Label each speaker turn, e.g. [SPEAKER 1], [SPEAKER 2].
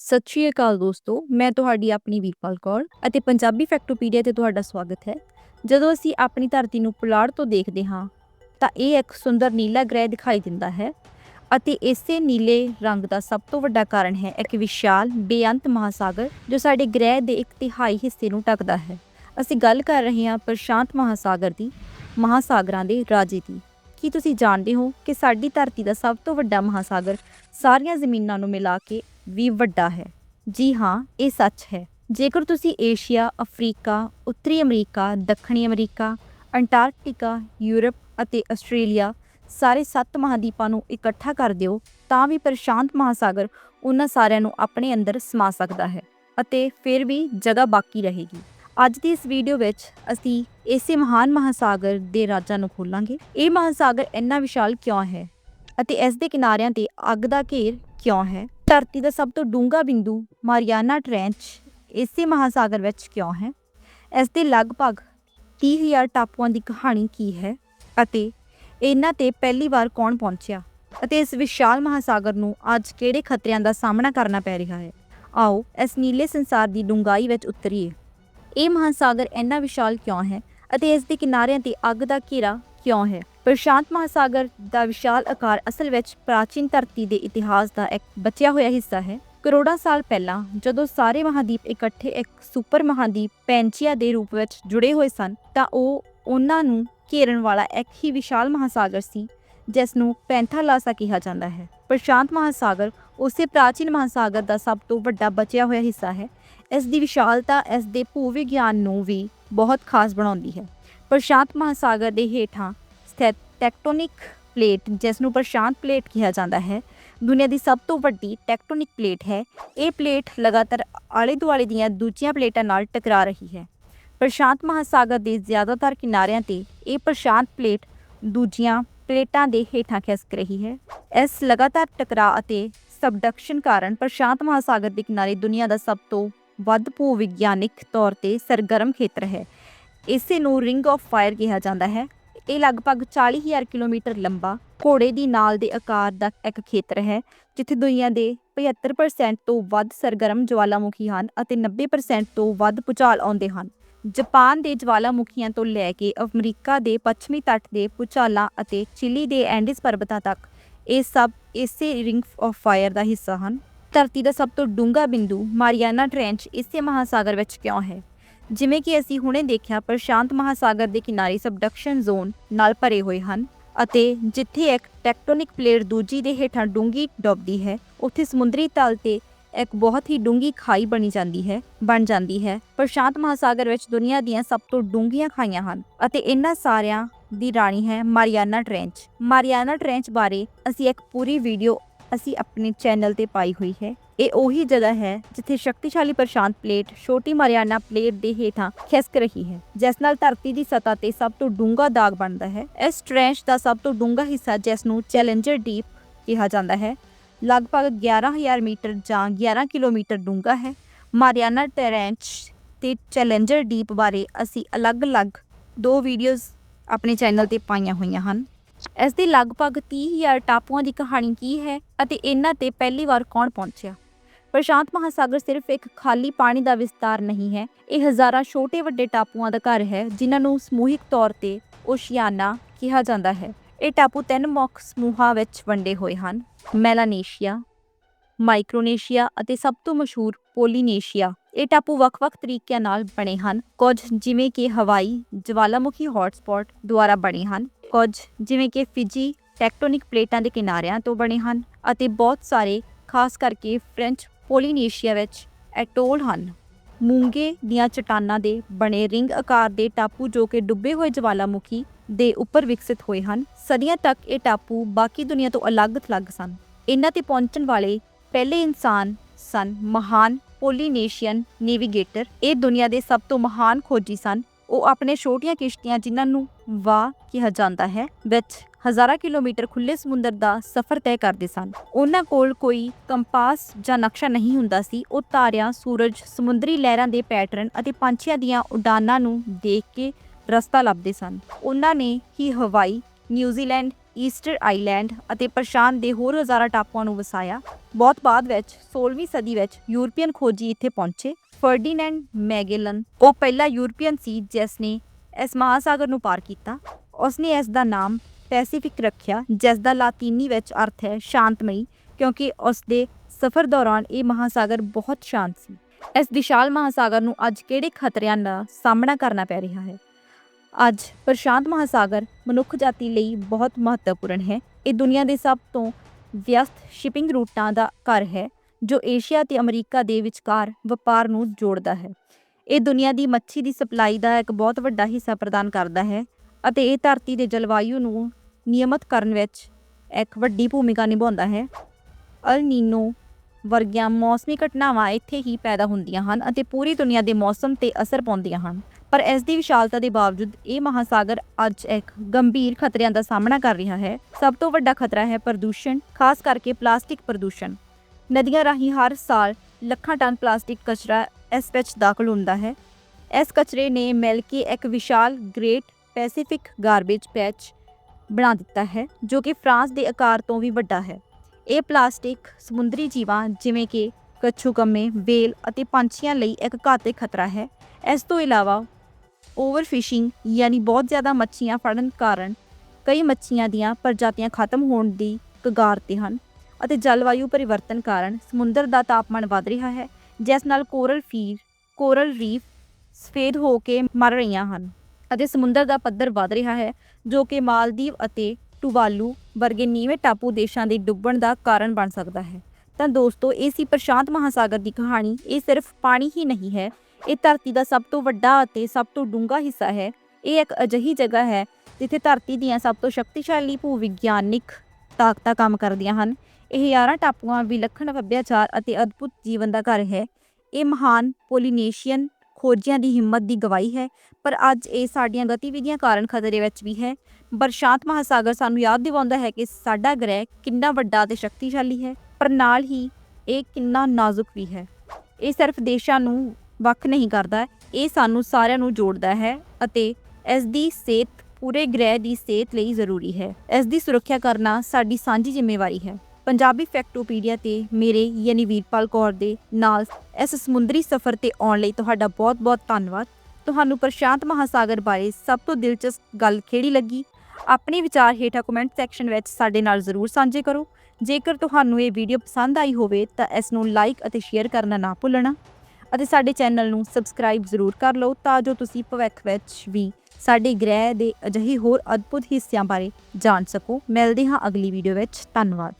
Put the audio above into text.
[SPEAKER 1] ਸਤਿ ਸ਼੍ਰੀ ਅਕਾਲ ਦੋਸਤੋ, ਮੈਂ ਤੁਹਾਡੀ ਆਪਣੀ ਵੀਰਪਾਲ ਕੌਰ ਅਤੇ ਪੰਜਾਬੀ ਫੈਕਟੋਪੀਡੀਆ ਤੇ ਤੁਹਾਡਾ ਸਵਾਗਤ ਹੈ। ਜਦੋਂ ਅਸੀਂ ਆਪਣੀ ਧਰਤੀ ਨੂੰ ਪੁਲਾੜ ਤੋਂ ਦੇਖਦੇ ਹਾਂ, ਤਾਂ ਇਹ ਇੱਕ ਸੁੰਦਰ ਨੀਲਾ ਗ੍ਰਹਿ ਦਿਖਾਈ ਦਿੰਦਾ ਹੈ ਅਤੇ ਇਸੇ ਨੀਲੇ ਰੰਗ ਦਾ ਸਭ ਤੋਂ ਵੱਡਾ ਕਾਰਨ ਹੈ ਇੱਕ ਵਿਸ਼ਾਲ, ਬੇਅੰਤ ਮਹਾਸਾਗਰ ਜੋ ਸਾਡੇ ਗ੍ਰਹਿ ਦੇ ਇੱਕ ਤਿਹਾਈ ਹਿੱਸੇ ਨੂੰ ਢੱਕਦਾ ਹੈ। ਅਸੀਂ ਗੱਲ ਕਰ ਰਹੇ ਹਾਂ ਪ੍ਰਸ਼ਾਂਤ ਮਹਾਸਾਗਰ ਦੀ, ਮਹਾਸਾਗਰਾਂ ਦੇ ਰਾਜੇ ਦੀ। ਕੀ ਤੁਸੀਂ ਜਾਣਦੇ ਹੋ ਕਿ ਸਾਡੀ ਧਰਤੀ ਦਾ ਸਭ ਤੋਂ ਵੱਡਾ ਮਹਾਸਾਗਰ ਸਾਰੀਆਂ ਜ਼ਮੀਨਾਂ ਨੂੰ ਮਿਲਾ ਕੇ ਵੀ ਵੱਡਾ ਹੈ। ਜੀ ਹਾਂ, ਇਹ ਸੱਚ ਹੈ। ਜੇਕਰ ਤੁਸੀਂ ਏਸ਼ੀਆ, ਅਫਰੀਕਾ, ਉੱਤਰੀ ਅਮਰੀਕਾ, ਦੱਖਣੀ ਅਮਰੀਕਾ, ਅੰਟਾਰਕਟਿਕਾ, ਯੂਰਪ ਅਤੇ ਆਸਟ੍ਰੇਲੀਆ ਸਾਰੇ ਸੱਤ ਮਹਾਦੀਪਾਂ ਨੂੰ ਇਕੱਠਾ ਕਰ ਦਿਓ, ਤਾਂ ਵੀ ਪ੍ਰਸ਼ਾਂਤ ਮਹਾਸਾਗਰ ਉਹਨਾਂ ਸਾਰਿਆਂ ਨੂੰ ਆਪਣੇ ਅੰਦਰ ਸਮਾ ਸਕਦਾ ਹੈ ਅਤੇ ਫਿਰ ਵੀ ਜਗ੍ਹਾ ਬਾਕੀ ਰਹੇਗੀ। ਅੱਜ ਦੀ ਇਸ ਵੀਡੀਓ ਵਿੱਚ ਅਸੀਂ ਇਸੇ ਮਹਾਨ ਮਹਾਸਾਗਰ ਦੇ ਰਾਜਾਂ ਨੂੰ ਖੋਲਾਂਗੇ। ਇਹ ਮਹਾਸਾਗਰ ਇੰਨਾ ਵਿਸ਼ਾਲ ਕਿਉਂ ਹੈ? ਅਤੇ ਇਸ ਦੇ ਕਿਨਾਰਿਆਂ ਤੇ ਅੱਗ ਦਾ ਘੇਰ ਕਿਉਂ ਹੈ? ਧਰਤੀ ਦਾ ਸਭ ਤੋਂ ਡੂੰਘਾ ਬਿੰਦੂ ਮਾਰੀਆਨਾ ਟ੍ਰੈਂਚ ਇਸੇ ਮਹਾਸਾਗਰ ਵਿੱਚ ਕਿਉਂ ਹੈ? ਇਸ ਦੇ ਲਗਭਗ 30000 ਟਾਪੂਆਂ ਦੀ ਕਹਾਣੀ ਕੀ ਹੈ? ਅਤੇ ਇਹਨਾਂ ਤੇ ਪਹਿਲੀ ਵਾਰ ਕੌਣ ਪਹੁੰਚਿਆ? ਅਤੇ ਇਸ ਵਿਸ਼ਾਲ ਮਹਾਸਾਗਰ ਨੂੰ ਅੱਜ ਕਿਹੜੇ ਖਤਰਿਆਂ ਦਾ ਸਾਹਮਣਾ ਕਰਨਾ ਪੈ ਰਿਹਾ ਹੈ? ਆਓ ਇਸ ਨੀਲੇ ਸੰਸਾਰ ਦੀ ਡੂੰਘਾਈ ਵਿੱਚ ਉਤਰੀਏ। ਇਹ ਮਹਾਸਾਗਰ ਇੰਨਾ ਵਿਸ਼ਾਲ ਕਿਉਂ ਹੈ? ਅਤੇ ਇਸ ਦੇ ਕਿਨਾਰਿਆਂ ਤੇ ਅੱਗ ਦਾ ਘੇਰਾ ਕਿਉਂ ਹੈ? ਪ੍ਰਸ਼ਾਂਤ ਮਹਾਸਾਗਰ ਦਾ ਵਿਸ਼ਾਲ ਆਕਾਰ ਅਸਲ ਵਿੱਚ ਪ੍ਰਾਚੀਨ ਧਰਤੀ ਦੇ ਇਤਿਹਾਸ ਦਾ ਇੱਕ ਬਚਿਆ ਹੋਇਆ ਹਿੱਸਾ ਹੈ। ਕਰੋੜਾਂ ਸਾਲ ਪਹਿਲਾਂ ਜਦੋਂ ਸਾਰੇ ਮਹਾਦੀਪ ਇਕੱਠੇ ਇੱਕ ਸੁਪਰ ਮਹਾਦੀਪ ਪੈਂਚੀਆ ਦੇ ਰੂਪ ਵਿੱਚ ਜੁੜੇ ਹੋਏ ਸਨ, ਤਾਂ ਉਹ ਉਹਨਾਂ ਨੂੰ ਘੇਰਨ ਵਾਲਾ ਇੱਕ ਹੀ ਵਿਸ਼ਾਲ ਮਹਾਸਾਗਰ ਸੀ ਜਿਸ ਨੂੰ ਪੈਂਥਾਲਾਸਾ ਕਿਹਾ ਜਾਂਦਾ ਹੈ। ਪ੍ਰਸ਼ਾਂਤ ਮਹਾਸਾਗਰ ਉਸੇ ਪ੍ਰਾਚੀਨ ਮਹਾਸਾਗਰ ਦਾ ਸਭ ਤੋਂ ਵੱਡਾ ਬਚਿਆ ਹੋਇਆ ਹਿੱਸਾ ਹੈ। ਇਸ ਦੀ ਵਿਸ਼ਾਲਤਾ ਇਸ ਦੇ ਭੂ-ਵਿਗਿਆਨ ਨੂੰ ਵੀ ਬਹੁਤ ਖਾਸ ਬਣਾਉਂਦੀ ਹੈ। ਪ੍ਰਸ਼ਾਂਤ ਮਹਾਸਾਗਰ ਦੇ ਹੇਠਾਂ ਸਥਿਤ ਟੈਕਟੋਨਿਕ ਪਲੇਟ, ਜਿਸ ਨੂੰ ਪ੍ਰਸ਼ਾਂਤ ਪਲੇਟ ਕਿਹਾ ਜਾਂਦਾ ਹੈ, ਦੁਨੀਆ ਦੀ ਸਭ ਤੋਂ ਵੱਡੀ ਟੈਕਟੋਨਿਕ ਪਲੇਟ ਹੈ। ਇਹ ਪਲੇਟ ਲਗਾਤਾਰ ਆਲੇ-ਦੁਆਲੇ ਦੀਆਂ ਦੂਜੀਆਂ ਪਲੇਟਾਂ ਨਾਲ ਟਕਰਾ ਰਹੀ ਹੈ। ਪ੍ਰਸ਼ਾਂਤ ਮਹਾਸਾਗਰ ਦੇ ਜ਼ਿਆਦਾਤਰ ਕਿਨਾਰਿਆਂ ਤੇ ਇਹ ਪ੍ਰਸ਼ਾਂਤ ਪਲੇਟ ਦੂਜੀਆਂ ਪਲੇਟਾਂ ਦੇ ਹੇਠਾਂ ਖਿਸਕ ਰਹੀ ਹੈ। ਇਸ ਲਗਾਤਾਰ ਟਕਰਾਅ ਅਤੇ ਸਬਡਕਸ਼ਨ ਕਾਰਨ ਪ੍ਰਸ਼ਾਂਤ ਮਹਾਸਾਗਰ ਦੇ ਕਿਨਾਰੇ ਦੁਨੀਆ ਦਾ ਸਭ ਤੋਂ ਵੱਧ ਭੂ ਵਿਗਿਆਨਿਕ ਤੌਰ ਤੇ ਸਰਗਰਮ ਖੇਤਰ ਹੈ। ਇਸੇ ਨੂੰ ਰਿੰਗ ਆਫ ਫਾਇਰ ਕਿਹਾ ਜਾਂਦਾ ਹੈ। ਇਹ ਲਗਭਗ 40000 ਕਿਲੋਮੀਟਰ ਲੰਬਾ, ਘੋੜੇ ਦੀ ਨਾਲ ਦੇ ਆਕਾਰ ਦਾ ਇੱਕ ਖੇਤਰ ਹੈ, ਜਿੱਥੇ ਦੁਨੀਆ ਦੇ 75% ਤੋਂ ਵੱਧ ਸਰਗਰਮ ਜਵਾਲਾਮੁਖੀ ਹਨ ਅਤੇ 90% ਤੋਂ ਵੱਧ ਭੂਚਾਲ ਆਉਂਦੇ ਹਨ। ਜਾਪਾਨ ਦੇ ਜਵਾਲਾਮੁਖੀਆਂ ਤੋਂ ਲੈ ਕੇ ਅਮਰੀਕਾ ਦੇ ਪੱਛਮੀ ਤੱਟ ਦੇ ਭੂਚਾਲਾਂ ਅਤੇ ਚਿਲੀ ਦੇ ਐਂਡਿਸ ਪਰਬਤਾਂ ਤੱਕ, ਇਹ ਸਭ ਇਸੇ ਰਿੰਗ ਆਫ ਫਾਇਰ ਦਾ ਹਿੱਸਾ ਹਨ। ਧਰਤੀ ਦਾ ਸਭ ਤੋਂ ਡੂੰਘਾ ਬਿੰਦੂ ਮਾਰੀਆਨਾ ਟ੍ਰੈਂਚ ਇਸੇ ਮਹਾਸਾਗਰ ਵਿੱਚ ਕਿਉਂ ਹੈ? ਜਿਵੇਂ ਕਿ ਅਸੀਂ ਹੁਣੇ ਦੇਖਿਆ, ਪ੍ਰਸ਼ਾਂਤ ਮਹਾਸਾਗਰ ਦੇ ਕਿਨਾਰੇ ਸਬਡਕਸ਼ਨ ਜ਼ੋਨ ਨਾਲ ਭਰੇ ਹੋਏ ਹਨ ਅਤੇ ਜਿੱਥੇ ਇੱਕ ਟੈਕਟੋਨਿਕ ਪਲੇਟ ਦੂਜੀ ਦੇ ਹੇਠਾਂ ਡੂੰਗੀ ਡੁੱਬਦੀ ਹੈ, ਉੱਥੇ ਸਮੁੰਦਰੀ ਤਲ ਤੇ ਇੱਕ ਬਹੁਤ ਹੀ ਡੂੰਗੀ ਖਾਈ ਬਣੀ ਜਾਂਦੀ ਹੈ, ਬਣ ਜਾਂਦੀ ਹੈ। ਪ੍ਰਸ਼ਾਂਤ ਮਹਾਸਾਗਰ ਵਿੱਚ ਦੁਨੀਆ ਦੀਆਂ ਸਭ ਤੋਂ ਡੂੰਘੀਆਂ ਖਾਈਆਂ ਹਨ ਅਤੇ ਇਹਨਾਂ ਸਾਰਿਆਂ ਦੀ ਰਾਣੀ ਹੈ ਮਾਰੀਆਨਾ ਟ੍ਰੈਂਚ। ਮਾਰੀਆਨਾ ਟ੍ਰੈਂਚ ਬਾਰੇ ਅਸੀਂ ਇੱਕ ਪੂਰੀ ਵੀਡੀਓ ਅਸੀਂ ਆਪਣੇ ਚੈਨਲ ਤੇ ਪਾਈ ਹੋਈ ਹੈ। ਇਹ ਉਹੀ ਜਗ੍ਹਾ ਹੈ ਜਿੱਥੇ ਸ਼ਕਤੀਸ਼ਾਲੀ ਪ੍ਰਸ਼ਾਂਤ ਪਲੇਟ, ਛੋਟੀ ਮਾਰੀਆਨਾ ਪਲੇਟ ਦੇ ਹੇਠਾਂ ਖਿਸਕ ਰਹੀ ਹੈ, ਜਿਸ ਨਾਲ ਧਰਤੀ ਦੀ ਸਤਹ ਤੇ ਸਭ ਤੋਂ ਡੂੰਘਾ ਦਾਗ ਬਣਦਾ ਹੈ। ਇਸ ਟ੍ਰੈਂਚ ਦਾ ਸਭ ਤੋਂ ਡੂੰਘਾ ਹਿੱਸਾ ਜਿਸ ਨੂੰ ਚੈਲੰਜਰ ਡੀਪ ਕਿਹਾ ਜਾਂਦਾ ਹੈ, ਲਗਭਗ 11000 ਮੀਟਰ ਜਾਂ 11 ਕਿਲੋਮੀਟਰ ਡੂੰਘਾ ਹੈ। ਮਾਰੀਆਨਾ ਟ੍ਰੈਂਚ ਤੇ ਚੈਲੰਜਰ ਡੀਪ ਬਾਰੇ ਅਸੀਂ ਅਲੱਗ-ਅਲੱਗ ਦੋ ਵੀਡੀਓਜ਼ ਆਪਣੇ ਚੈਨਲ ਤੇ ਪਾਈਆਂ ਹੋਈਆਂ ਹਨ। ਇਸ ਦੇ ਲਗਭਗ 30000 ਟਾਪੂਆਂ ਦੀ ਕਹਾਣੀ ਕੀ ਹੈ ਅਤੇ ਇਹਨਾਂ ਤੇ ਪਹਿਲੀ ਵਾਰ ਕੌਣ ਪਹੁੰਚਿਆ? ਪ੍ਰਸ਼ਾਂਤ ਮਹਾਸਾਗਰ ਸਿਰਫ ਇੱਕ ਖਾਲੀ ਪਾਣੀ ਦਾ ਵਿਸਤਾਰ ਨਹੀਂ ਹੈ, ਇਹ ਹਜ਼ਾਰਾਂ ਛੋਟੇ-ਵੱਡੇ ਟਾਪੂਆਂ ਦਾ ਘਰ ਹੈ, ਜਿਨ੍ਹਾਂ ਨੂੰ ਸਮੂਹਿਕ ਤੌਰ ਤੇ ਓਸ਼ੀਆਨਾ ਕਿਹਾ ਜਾਂਦਾ ਹੈ। ਇਹ ਟਾਪੂ ਤਿੰਨ ਮੁੱਖ ਸਮੂਹਾਂ ਵਿੱਚ ਵੰਡੇ ਹੋਏ ਹਨ, ਮੈਲਾਨੇਸ਼ੀਆ, ਮਾਈਕਰੋਨੇਸ਼ੀਆ ਅਤੇ ਸਭ ਤੋਂ ਮਸ਼ਹੂਰ ਪੋਲੀਨੇਸ਼ੀਆ। ਇਹ ਟਾਪੂ ਵੱਖ-ਵੱਖ ਤਰੀਕਿਆਂ ਨਾਲ ਬਣੇ ਹਨ। ਕੁਝ ਜਿਵੇਂ ਕਿ ਹਵਾਈ, ਜਵਾਲਾਮੁਖੀ ਹੌਟਸਪੌਟ ਦੁਆਰਾ ਬਣੇ ਹਨ। ਕੁਝ ਜਿਵੇਂ ਕਿ ਫਿਜੀ ਟੈਕਟੋਨਿਕ ਪਲੇਟਾਂ ਦੇ ਕਿਨਾਰਿਆਂ ਤੋਂ ਬਣੇ ਹਨ ਅਤੇ ਬਹੁਤ ਸਾਰੇ, ਖਾਸ ਕਰਕੇ ਫ੍ਰੈਂਚ ਪੋਲੀਨੇਸ਼ੀਆ ਵਿੱਚ ਐਟੋਲ ਹਨ। ਮੂੰਗੇ ਦੀਆਂ ਚਟਾਨਾਂ ਦੇ ਬਣੇ ਰਿੰਗ ਆਕਾਰ ਦੇ ਟਾਪੂ ਜੋ ਕਿ ਡੁੱਬੇ ਹੋਏ ਜਵਾਲਾਮੁਖੀ ਦੇ ਉੱਪਰ ਵਿਕਸਿਤ ਹੋਏ ਹਨ, ਸਦੀਆਂ ਤੱਕ ਇਹ ਟਾਪੂ ਬਾਕੀ ਦੁਨੀਆ ਤੋਂ ਅਲੱਗ-ਥਲੱਗ ਸਨ। ਇਹਨਾਂ ਤੇ ਪਹੁੰਚਣ ਵਾਲੇ ਪਹਿਲੇ ਇਨਸਾਨ ਸਨ ਮਹਾਨ ਪੋਲੀਨੇਸ਼ੀਅਨ ਨੇਵੀਗੇਟਰ ਇਹ ਦੁਨੀਆ ਦੇ ਸਭ ਤੋਂ ਮਹਾਨ ਖੋਜੀ ਸਨ। ਉਹ ਆਪਣੇ ਛੋਟੀਆਂ ਕਿਸ਼ਤੀਆਂ ਜਿਨ੍ਹਾਂ ਨੂੰ ਵਾ ਕਿਹਾ ਜਾਂਦਾ ਹੈ, ਵਿੱਚ ਹਜ਼ਾਰਾਂ ਕਿਲੋਮੀਟਰ ਖੁੱਲੇ ਸਮੁੰਦਰ ਦਾ ਸਫ਼ਰ ਤੈਅ ਕਰਦੇ ਸਨ। ਉਹਨਾਂ ਕੋਲ ਕੋਈ ਕੰਪਾਸ ਜਾਂ ਨਕਸ਼ਾ ਨਹੀਂ ਹੁੰਦਾ ਸੀ। ਉਹ ਤਾਰਿਆਂ, ਸੂਰਜ, ਸਮੁੰਦਰੀ ਲਹਿਰਾਂ ਦੇ ਪੈਟਰਨ ਅਤੇ ਪੰਛੀਆਂ ਦੀਆਂ ਉਡਾਨਾਂ ਨੂੰ ਦੇਖ ਕੇ ਰਸਤਾ ਲੱਭਦੇ ਸਨ। ਉਹਨਾਂ ਨੇ ਹੀ ਹਵਾਈ, ਨਿਊਜ਼ੀਲੈਂਡ ਈਸਟਰ ਆਈਲੈਂਡ ਅਤੇ ਪ੍ਰਸ਼ਾਂਤ ਦੇ ਹੋਰ ਹਜ਼ਾਰਾਂ ਟਾਪੂਆਂ ਨੂੰ ਵਸਾਇਆ। ਬਹੁਤ ਬਾਅਦ ਵਿੱਚ 16ਵੀਂ ਸਦੀ ਵਿੱਚ ਯੂਰਪੀਅਨ ਖੋਜੀ ਇੱਥੇ ਪਹੁੰਚੇ। ਫਰਡੀਨੈਂਡ ਮੈਗੇਲਨ, ਉਹ ਪਹਿਲਾ ਯੂਰਪੀਅਨ ਸੀ ਜਿਸ ਨੇ ਇਸ ਮਹਾਸਾਗਰ ਨੂੰ ਪਾਰ ਕੀਤਾ। ਉਸਨੇ ਇਸ ਦਾ ਨਾਮ ਪੈਸੀਫਿਕ ਰੱਖਿਆ, ਜਿਸ ਦਾ ਲਾਤੀਨੀ ਵਿੱਚ ਅਰਥ ਹੈ ਸ਼ਾਂਤਮਈ, ਕਿਉਂਕਿ ਉਸ ਦੇ ਸਫ਼ਰ ਦੌਰਾਨ ਇਹ ਮਹਾਸਾਗਰ ਬਹੁਤ ਸ਼ਾਂਤ ਸੀ। ਇਸ ਵਿਸ਼ਾਲ ਮਹਾਸਾਗਰ ਨੂੰ ਅੱਜ ਕਿਹੜੇ ਖਤਰਿਆਂ ਦਾ ਸਾਹਮਣਾ ਕਰਨਾ ਪੈ ਰਿਹਾ ਹੈ? ਅੱਜ ਪ੍ਰਸ਼ਾਂਤ ਮਹਾਸਾਗਰ ਮਨੁੱਖ ਜਾਤੀ ਲਈ ਬਹੁਤ ਮਹੱਤਵਪੂਰਨ ਹੈ। ਇਹ ਦੁਨੀਆ ਦੇ ਸਭ ਤੋਂ ਵਿਅਸਤ ਸ਼ਿਪਿੰਗ ਰੂਟਾਂ ਦਾ ਘਰ ਹੈ, ਜੋ ਏਸ਼ੀਆ ਤੇ ਅਮਰੀਕਾ ਦੇ ਵਿਚਕਾਰ ਵਪਾਰ ਨੂੰ ਜੋੜਦਾ ਹੈ। ਇਹ ਦੁਨੀਆ ਦੀ ਮੱਛੀ ਦੀ ਸਪਲਾਈ ਦਾ ਇੱਕ ਬਹੁਤ ਵੱਡਾ ਹਿੱਸਾ ਪ੍ਰਦਾਨ ਕਰਦਾ ਹੈ ਅਤੇ ਇਹ ਧਰਤੀ ਦੇ ਜਲਵਾਯੂ ਨੂੰ ਨਿਯਮਤ ਕਰਨ ਵਿੱਚ ਇੱਕ ਵੱਡੀ ਭੂਮਿਕਾ ਨਿਭਾਉਂਦਾ ਹੈ। ਅਲ ਨੀਨੋ ਵਰਗੀਆਂ ਮੌਸਮੀ ਘਟਨਾਵਾਂ ਇੱਥੇ ਹੀ ਪੈਦਾ ਹੁੰਦੀਆਂ ਹਨ ਅਤੇ ਪੂਰੀ ਦੁਨੀਆ ਦੇ ਮੌਸਮ ਤੇ ਅਸਰ ਪਾਉਂਦੀਆਂ ਹਨ। ਪਰ ਇਸ ਦੀ ਵਿਸ਼ਾਲਤਾ ਦੇ ਬਾਵਜੂਦ ਇਹ ਮਹਾਸਾਗਰ ਅੱਜ ਇੱਕ ਗੰਭੀਰ ਖਤਰਿਆਂ ਦਾ ਸਾਹਮਣਾ ਕਰ ਰਿਹਾ ਹੈ। ਸਭ ਤੋਂ ਵੱਡਾ ਖਤਰਾ ਹੈ ਪ੍ਰਦੂਸ਼ਣ, ਖਾਸ ਕਰਕੇ ਪਲਾਸਟਿਕ ਪ੍ਰਦੂਸ਼ਣ। ਨਦੀਆਂ ਰਾਹੀਂ ਹਰ ਸਾਲ ਲੱਖਾਂ ਟਨ ਪਲਾਸਟਿਕ ਕਚਰਾ ਇਸ ਵਿੱਚ ਦਾਖਲ ਹੁੰਦਾ ਹੈ। ਇਸ ਕਚਰੇ ਨੇ ਮਿਲ ਕੇ ਇੱਕ ਵਿਸ਼ਾਲ ਗ੍ਰੇਟ ਪੈਸੀਫਿਕ ਗਾਰਬੇਜ ਪੈਚ ਬਣਾ ਦਿੱਤਾ ਹੈ, ਜੋ ਕਿ ਫਰਾਂਸ ਦੇ ਆਕਾਰ ਤੋਂ ਵੀ ਵੱਡਾ ਹੈ। ਇਹ ਪਲਾਸਟਿਕ ਸਮੁੰਦਰੀ ਜੀਵਾਂ ਜਿਵੇਂ ਕਿ ਕੱਛੂ ਕੰਮੇ ਵੇਲ ਅਤੇ ਪੰਛੀਆਂ ਲਈ ਇੱਕ ਘਾਤਕ ਖਤਰਾ ਹੈ। ਇਸ ਤੋਂ ਇਲਾਵਾ ਓਵਰਫਿਸ਼ਿੰਗ ਯਾਨੀ ਬਹੁਤ ਜ਼ਿਆਦਾ ਮੱਛੀਆਂ ਫੜਨ ਕਾਰਨ ਕਈ ਮੱਛੀਆਂ ਦੀਆਂ ਪ੍ਰਜਾਤੀਆਂ ਖਤਮ ਹੋਣ ਦੀ ਕਗਾਰ ਤੇ ਹਨ ਅਤੇ ਜਲਵਾਯੂ ਪਰਿਵਰਤਨ ਕਾਰਨ ਸਮੁੰਦਰ ਦਾ ਤਾਪਮਾਨ ਵਧ ਰਿਹਾ ਹੈ, ਜਿਸ ਨਾਲ ਕੋਰਲ ਫੀਰ, ਕੋਰਲ ਰੀਫ ਸਫੇਦ ਹੋ ਕੇ ਮਰ ਰਹੀਆਂ ਹਨ ਅਤੇ ਸਮੁੰਦਰ ਦਾ ਪੱਧਰ ਵਧ ਰਿਹਾ ਹੈ, ਜੋ ਕਿ ਮਾਲਦੀਵ ਅਤੇ ਟੁਵਾਲੂ ਵਰਗੇ ਨੀਵੇਂ ਟਾਪੂ ਦੇਸ਼ਾਂ ਦੇ ਡੁੱਬਣ ਦਾ ਕਾਰਨ ਬਣ ਸਕਦਾ ਹੈ। ਤਾਂ ਦੋਸਤੋ, ਇਹ ਸੀ ਪ੍ਰਸ਼ਾਂਤ ਮਹਾਸਾਗਰ ਦੀ ਕਹਾਣੀ। ਇਹ ਸਿਰਫ ਪਾਣੀ ਹੀ ਨਹੀਂ ਹੈ ਇਹ ਧਰਤੀ ਦਾ ਸਭ ਤੋਂ ਵੱਡਾ ਅਤੇ ਸਭ ਤੋਂ ਡੂੰਘਾ ਹਿੱਸਾ ਹੈ। ਇਹ ਇੱਕ ਅਜਿਹੀ ਜਗ੍ਹਾ ਹੈ ਜਿੱਥੇ ਧਰਤੀ ਦੀਆਂ ਸਭ ਤੋਂ ਸ਼ਕਤੀਸ਼ਾਲੀ ਭੂਵਿਗਿਆਨਿਕ ਤਾਕਤਾਂ ਕੰਮ ਕਰਦੀਆਂ ਹਨ। ਇਹ 11 ਟਾਪੂਆਂ, ਵਿਲੱਖਣ ਸੱਭਿਆਚਾਰ ਅਤੇ ਅਦਭੁਤ ਜੀਵਨ ਦਾ ਘਰ ਹੈ। ਇਹ ਮਹਾਨ ਪੋਲੀਨੇਸ਼ੀਅਨ ਖੋਜੀਆਂ ਦੀ ਹਿੰਮਤ ਦੀ ਗਵਾਹੀ ਹੈ, ਪਰ ਅੱਜ ਇਹ ਸਾਡੀਆਂ ਗਤੀਵਿਧੀਆਂ ਕਾਰਨ ਖਤਰੇ ਵਿੱਚ ਵੀ ਹੈ। ਬਰਸ਼ਾਂਤ ਮਹਾਸਾਗਰ ਸਾਨੂੰ ਯਾਦ ਦਿਵਾਉਂਦਾ ਹੈ ਕਿ ਸਾਡਾ ਗ੍ਰਹਿ ਕਿੰਨਾ ਵੱਡਾ ਅਤੇ ਸ਼ਕਤੀਸ਼ਾਲੀ ਹੈ, ਪਰ ਨਾਲ ਹੀ ਇਹ ਕਿੰਨਾ ਨਾਜ਼ੁਕ ਵੀ ਹੈ। ਇਹ ਸਿਰਫ ਦੇਸ਼ਾਂ ਨੂੰ ਵੱਖ ਨਹੀਂ ਕਰਦਾ, ਇਹ ਸਾਨੂੰ ਸਾਰਿਆਂ ਨੂੰ ਜੋੜਦਾ ਹੈ ਅਤੇ ਇਸ ਦੀ ਸਿਹਤ, ਪੂਰੇ ਗ੍ਰਹਿ ਦੀ ਸਿਹਤ ਲਈ ਜ਼ਰੂਰੀ ਹੈ। ਇਸ ਦੀ ਸੁਰੱਖਿਆ ਕਰਨਾ ਸਾਡੀ ਸਾਂਝੀ ਜ਼ਿੰਮੇਵਾਰੀ ਹੈ। ਪੰਜਾਬੀ ਫੈਕਟੋਪੀਡੀਆ ਤੇ ਮੇਰੇ ਯਾਨੀ ਵੀਰਪਾਲ ਕੌਰ ਦੇ ਨਾਲ ਇਸ ਸਮੁੰਦਰੀ ਸਫ਼ਰ ਤੇ ਆਉਣ ਲਈ ਤੁਹਾਡਾ ਬਹੁਤ-ਬਹੁਤ ਧੰਨਵਾਦ। ਤੁਹਾਨੂੰ ਪ੍ਰਸ਼ਾਂਤ ਮਹਾਸਾਗਰ ਬਾਰੇ ਸਭ ਤੋਂ ਦਿਲਚਸਪ ਗੱਲ ਕਿਹੜੀ ਲੱਗੀ? ਆਪਣੇ ਵਿਚਾਰ ਹੇਠਾਂ ਕਮੈਂਟ ਸੈਕਸ਼ਨ ਵਿੱਚ ਸਾਡੇ ਨਾਲ ਜ਼ਰੂਰ ਸਾਂਝੇ ਕਰੋ। ਜੇਕਰ ਤੁਹਾਨੂੰ ਇਹ ਵੀਡੀਓ ਪਸੰਦ ਆਈ ਹੋਵੇ ਤਾਂ ਇਸ ਨੂੰ ਲਾਈਕ ਅਤੇ ਸ਼ੇਅਰ ਕਰਨਾ ਨਾ ਭੁੱਲਣਾ। ਅਤੇ ਸਾਡੇ ਚੈਨਲ ਨੂੰ ਸਬਸਕ੍ਰਾਈਬ ਜ਼ਰੂਰ ਕਰ ਲਓ ਤਾਂ ਜੋ ਤੁਸੀਂ ਭਵਿੱਖ ਵਿੱਚ ਵੀ ਸਾਡੇ ਗ੍ਰਹਿ ਦੇ ਅਜਿਹੇ ਹੋਰ ਅਦਭੁਤ ਹਿੱਸਿਆਂ ਬਾਰੇ ਜਾਣ ਸਕੋ। ਮਿਲਦੇ ਹਾਂ ਅਗਲੀ ਵੀਡੀਓ ਵਿੱਚ। ਧੰਨਵਾਦ।